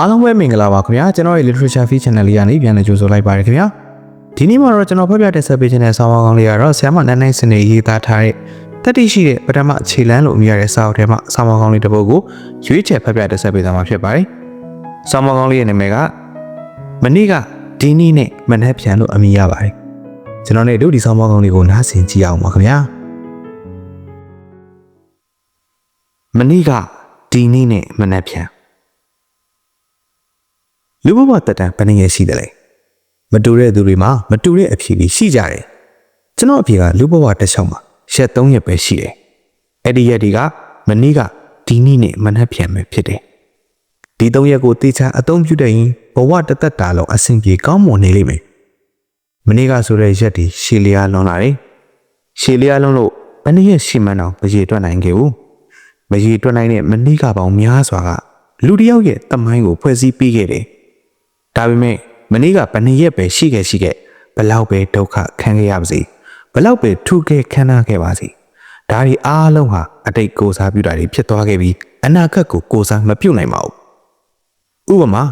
အားလုံးပဲမင်္ဂလာပါခင်ဗျာကျွန်တော်ရဲ့ literature fee channel လေးကနေပြန်လည်ကြိုဆိုလိုက်ပါတယ်ခင်ဗျာဒီနေ့မှာတော့ကျွန်တော်ဖတ်ပြတဲ့ဆက်ပေးခြင်းတဲ့ဆောင်းပါးကောင်းလေးကတော့ဆရာမနန်းနိုင်စနေရေးသားထားတဲ့တက်တိရှိတဲ့ပထမခြေလန်းလို့အမည်ရတဲ့စာအုပ်ထဲမှာဆောင်းပါးကောင်းလေးတစ်ပုဒ်ကိုရွေးချယ်ဖတ်ပြတဲ့ဆက်ပေးသွားမှာဖြစ်ပါတယ်ဆောင်းပါးကောင်းလေးရဲ့နာမည်ကမနေ့ကဒီနေ့နဲ့မနှက်ပြန်လို့အမည်ရပါတယ်ကျွန်တော်နဲ့တို့ဒီဆောင်းပါးကောင်းလေးကိုနားဆင်ကြည့်အောင်ပါခင်ဗျာမနေ့ကဒီနေ့နဲ့မနှက်ပြန် လူဘဝတက်တန်ဘယ်နည်းရရှိတယ်လဲမတူတဲ့သူတွေမှာမတူတဲ့အဖြေတွေရှိကြတယ်ကျွန်တော်အဖြေကလူဘဝတစ်လျှောက်မှာရက်3ရက်ပဲရှိတယ်အဲ့ဒီရက်တွေကမနေ့ကဒီနေ့နဲ့မနှက်ပြန်ပဲဖြစ်တယ်ဒီ3ရက်ကိုတေချာအသုံးပြုတဲ့ရင်ဘဝတစ်သက်တာလုံးအဆင်ပြေကောင်းမွန်နေလိမ့်မယ်မနေ့ကဆိုတဲ့ရက်တွေရှည်လျားလွန်လာတယ်ရှည်လျားလွန်လို့ဘယ်နည်းရရှိမှန်းတော့မရေတွက်နိုင်ခဲ့ဘူးမရေတွက်နိုင်တဲ့မနေ့ကပေါင်းများစွာကလူတစ်ယောက်ရဲ့တမိုင်းကိုဖွဲ့စည်းပေးခဲ့တယ် ဒါပေမဲ့မနေ့ကဘယ်နှစ်ရက်ပဲရှိခဲ့ရှိခဲ့ဘလောက်ပဲဒုက္ခခံခဲ့ရပါစေဘလောက်ပဲထုခဲ့ခံရခဲ့ပါစေဒါတွေအားလုံးဟာအတိတ်ကိုစားပြုတာတွေဖြစ်သွားခဲ့ပြီးအနာဂတ်ကိုကိုစားမပြုတ်နိုင်ပါဘူးဥပမာ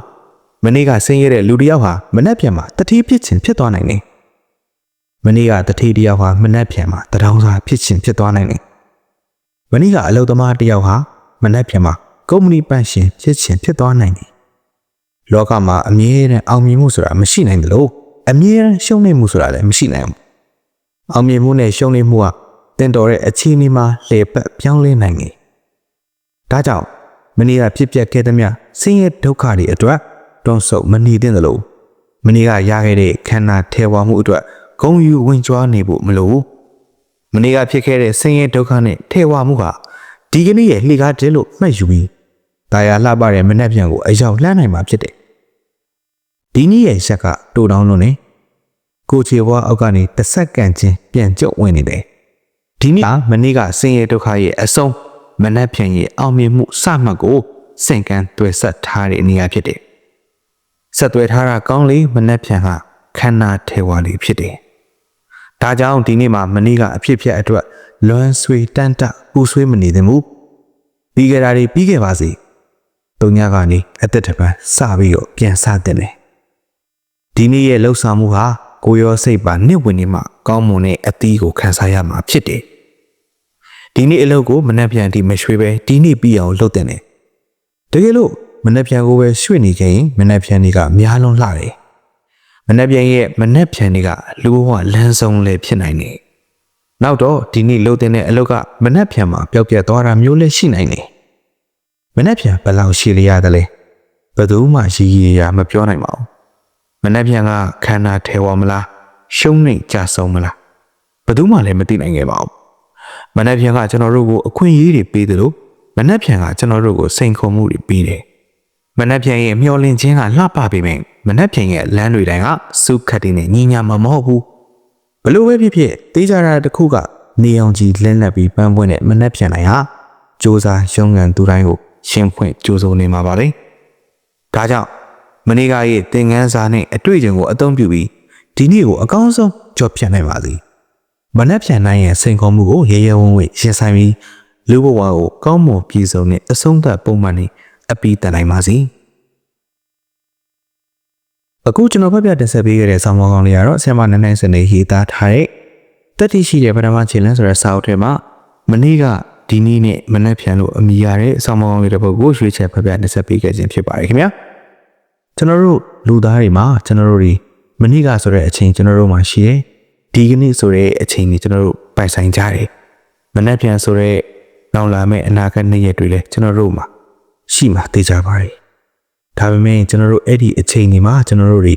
မနေ့ကဆင်းရဲတဲ့လူတစ်ယောက်ဟာမနှက်ပြန်မှာတတိဖြစ်ခြင်းဖြစ်သွားနိုင်တယ်မနေ့ကတတိတစ်ယောက်ဟာမနှက်ပြန်မှာတထောင်စာဖြစ်ခြင်းဖြစ်သွားနိုင်တယ်မနေ့ကအလုပ်သမားတစ်ယောက်ဟာမနှက်ပြန်မှာကုမ္ပဏီပန့်ရှင်ဖြစ်ခြင်းဖြစ်သွားနိုင်တယ် လောကမှာအမြဲတမ်းအောင်မြင်မှုဆိုတာမရှိနိုင်တယ်လို့အမြဲတမ်းရှုံးနေမှုဆိုတာလည်းမရှိနိုင်ဘူး။အောင်မြင်မှုနဲ့ရှုံးနေမှုကတင်တော်တဲ့အခြေအနေမှာလှည့်ပတ်ပြောင်းလဲနိုင်တယ်။ဒါကြောင့်မနေ့ကဖြစ်ပျက်ခဲ့သမျှဆင်းရဲဒုက္ခတွေအတွက်တွန်းဆုပ်မနေသင့်တယ်လို့မနေ့ကရခဲ့တဲ့ခန္ဓာထဲဝါမှုအတွက်ဂုံယူဝင်ကြွားနေဖို့မလိုဘူး။မနေ့ကဖြစ်ခဲ့တဲ့ဆင်းရဲဒုက္ခနဲ့ထဲဝါမှုဟာဒီကနေ့ရဲ့လှေကားတဲလို့မှတ်ယူပြီးဒါရလှပတဲ့မနှက်ပြန်ကိုအရောက်လှမ်းနိုင်မှာဖြစ်တယ် ဒီနည်းရဲ့ရက်ကတိုတောင်းလို့နေကိုချေဘွားအောက်ကနေတစ်ဆက်ကန်ချင်းပြန်ကျုပ်ဝင်နေတယ်ဒီနည်းကမနေ့ကဆင်းရဲဒုက္ခရဲ့အဆုံးမနှက်ပြန်ရဲ့အောင်မြင်မှုစမှတ်ကိုစင်ကန်းတွေ့ဆက်ထားတဲ့နေရာဖြစ်တယ်ဆက်သွယ်ထားတာကောင်းလေမနှက်ပြန်ကခန္ဓာထေဝါလေးဖြစ်တယ်ဒါကြောင့်ဒီနေ့မှာမနေ့ကအဖြစ်ဖြစ်အတွက်လွမ်းဆွေတန်းတပူဆွေးမနေသင့်ဘူးပြီးကြတာတွေပြီးခဲ့ပါစေတုံညကနေအသက်တစ်ပန်းစပြီးတော့ပြန်စတဲ့တယ် ဒီနေ့ရဲ့လှုပ်ဆောင်မှုဟာကိုရောစိတ်ပါနှစ်ဝင်နေမှကောင်းမွန်တဲ့အသီးကိုခံစားရမှာဖြစ်တယ်။ဒီနေ့အလုပ်ကိုမနှက်ပြန်ဒီမရွှေပဲဒီနေ့ပြီးအောင်လုပ်တင်တယ်။တကယ်လို့မနှက်ပြန်ကိုပဲရွှေ့နေခဲ့ရင်မနှက်ပြန်တွေကများလွန်းလှတယ်။မနှက်ပြန်ရဲ့မနှက်ပြန်တွေကလူဘဝလမ်းဆုံးလည်းဖြစ်နိုင်တယ်။နောက်တော့ဒီနေ့လုပ်တင်တဲ့အလုပ်ကမနှက်ပြန်မှာပျောက်ပြတ်သွားတာမျိုးလည်းရှိနိုင်တယ်။မနှက်ပြန်ဘယ်လောက်ရှိရရသလဲ။ဘယ်သူမှရည်ရည်ရမပြောနိုင်ပါဘူး။ မနှက်ပြန်ကခန္ဓာထဲဝမလားရှုံးနေကြဆုံးမလားဘယ်သူမှလည်းမသိနိုင်ခဲ့ပါဘူးမနှက်ပြန်ကကျွန်တော်တို့ကိုအခွင့်အရေးတွေပေးတယ်လို့မနှက်ပြန်ကကျွန်တော်တို့ကိုစိန်ခေါ်မှုတွေပေးတယ်မနှက်ပြန်ရဲ့မျောလင့်ခြင်းကလှပပေမဲ့မနှက်ပြန်ရဲ့လမ်းတွေတိုင်းကစုခတ်တွေနဲ့ညီညာမမဟုတ်ဘူးဘလို့ပဲဖြစ်ဖြစ်တေးကြတာတစ်ခုကနေအောင်ကြီးလင်းလက်ပြီးပန်းပွင့်တဲ့မနှက်ပြန်တိုင်းဟာစ조사ရုံးကန်သူတိုင်းကိုရှင်းဖွင့်ကြိုးစုံနေမှာပါလေဒါကြောင့် မနေ့ကရဲ့သင်ငန်းစာနဲ့အတွေ့အကြုံကိုအသုံးပြုပြီးဒီနေ့ကိုအကောင်းဆုံးကြော်ဖြတ်နိုင်ပါစေ။မနှက်ဖြန်နိုင်ရဲ့စိန်ခေါ်မှုကိုရဲရဲဝံ့ဝံ့ရင်ဆိုင်ပြီးလူဘဝကိုကောင်းမွန်ပြည်စုံနဲ့အဆုံးသတ်ပုံမှန်နဲ့အပီးတန်နိုင်ပါစေ။အခုကျွန်တော်ဖတ်ပြတင်ဆက်ပေးခဲ့တဲ့ဆောင်းပါးကောင်းလေးကတော့ဆင်မနန်းနိုင်စနေရေးသားထားတဲ့တက်တိရှိတဲ့ပထမခြေလန်းဆိုတဲ့စာအုပ်ထဲမှာမနေ့ကဒီနေ့နဲ့မနှက်ဖြန်လို့အမိရတဲ့ဆောင်းပါးကောင်းလေးတစ်ပုဒ်ကိုရွေးချယ်ဖတ်ပြတင်ဆက်ပေးခဲ့ခြင်းဖြစ်ပါတယ်ခင်ဗျာ။ ကျွန်တော်တို့လူသားတွေမှာကျွန်တော်တို့တွေမနေ့ကဆိုတဲ့အချိန်ကျွန်တော်တို့မှာရှိတယ်ဒီကနေ့ဆိုတဲ့အချိန်ကြီးကျွန်တော်တို့ပိုင်ဆိုင်ကြတယ်မနေ့ပြန်ဆိုတဲ့နောက်လာမယ့်အနာဂတ်နေ့ရက်တွေလည်းကျွန်တော်တို့မှာရှိမှသိကြပါတယ်ဒါပေမဲ့ကျွန်တော်တို့အဲ့ဒီအချိန်ဒီမှာကျွန်တော်တို့တွေ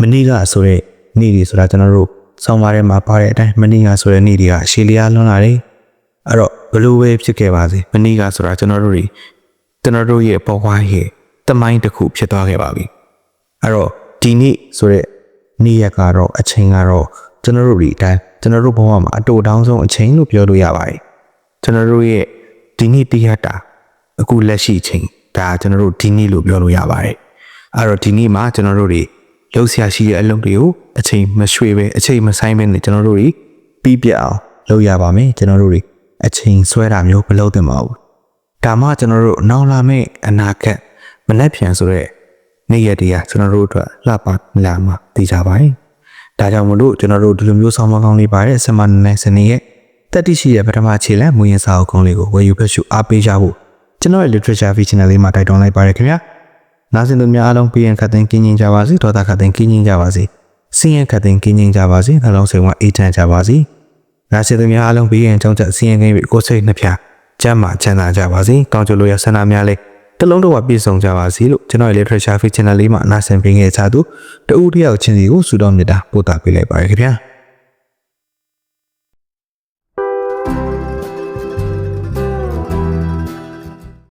မနေ့ကဆိုတဲ့နေ့တွေဆိုတာကျွန်တော်တို့ဆောင်းပါးထဲမှာပါတဲ့အတိုင်းမနေ့ကဆိုတဲ့နေ့တွေကရှည်လျားလွန်းလာတယ်အဲ့တော့ဘလို့ပဲဖြစ်ခဲ့ပါစေမနေ့ကဆိုတာကျွန်တော်တို့တွေကျွန်တော်တို့ရဲ့ဘဝရဲ့တမိုင်းတစ်ခုဖြစ်သွားခဲ့ပါပြီ အဲ့တော့ဒီနေ့ဆိုတဲ့နေ့ရက်ကတော့အချိန်ကတော့ကျွန်တော်တို့ဒီအတိုင်းကျွန်တော်တို့ဘဝမှာအတူတောင်းဆုံးအချိန်လို့ပြောလို့ရပါတယ်ကျွန်တော်တို့ရဲ့ဒီနေ့တရားတာအခုလက်ရှိအချိန်ဒါကျွန်တော်တို့ဒီနေ့လို့ပြောလို့ရပါတယ်အဲ့တော့ဒီနေ့မှာကျွန်တော်တို့တွေလှုပ်ရှားရှိတဲ့အလုပ်တွေကိုအချိန်မရွှေ့ပဲအချိန်မဆိုင်ပဲနဲ့ကျွန်တော်တို့တွေပြီးပြတ်အောင်လုပ်ရပါမယ်ကျွန်တော်တို့တွေအချိန်ဆွဲတာမျိုးမလုပ်သင့်ပါဘူးဒါမှကျွန်တော်တို့နောက်လာမယ့်အနာဂတ်မနှက်ဖြန်ဆိုတဲ့ နေ့ရက်တွေကကျွန်တော်တို့အတွက်လှပမလာမှသိကြပါတယ်။ဒါကြောင့်မလို့ကျွန်တော်တို့ဒီလိုမျိုးဆောင်းမကောင်းလေးပါတဲ့ဆမနနဲ့စနေရဲ့တက်တိရှိတဲ့ပထမခြေလမ်းမူရင်စာအုပ်ကုန်းလေးကိုဝယ်ယူဖတ်ရှုအားပေးကြဖို့ကျွန်တော်ရဲ့ literature feature channel လေးမှာတိုက်တွန်းလိုက်ပါရခင်ဗျာ။နားဆင်သူများအားလုံးပြရင်ခတ်သိမ်းကင်းကျင်းကြပါစေဒေါသခတ်သိမ်းကင်းကျင်းကြပါစေစင်ရင်ခတ်သိမ်းကင်းကျင်းကြပါစေနှလုံးစိမ်ဝအေးချမ်းကြပါစေနားဆင်သူများအားလုံးပြရင်ကြောင်းချက်စင်ရင်ကင်းပြီးကိုယ်စိတ်နှဖျားကျမ်းမာချမ်းသာကြပါစေကောင်းကျိုးလိုရဆန္ဒများလေး တလုံးတော့ပြည့်စုံကြပါစေလို့ကျွန်တော်ရဲ့ literature feature channel လေးမှာနားဆင်ပေးခဲ့ကြသူတဦးတယောက်ချင်းစီကိုဆုတောင်းမြတ်တာပို့တာပေးလိုက်ပါရခင်ဗျာ။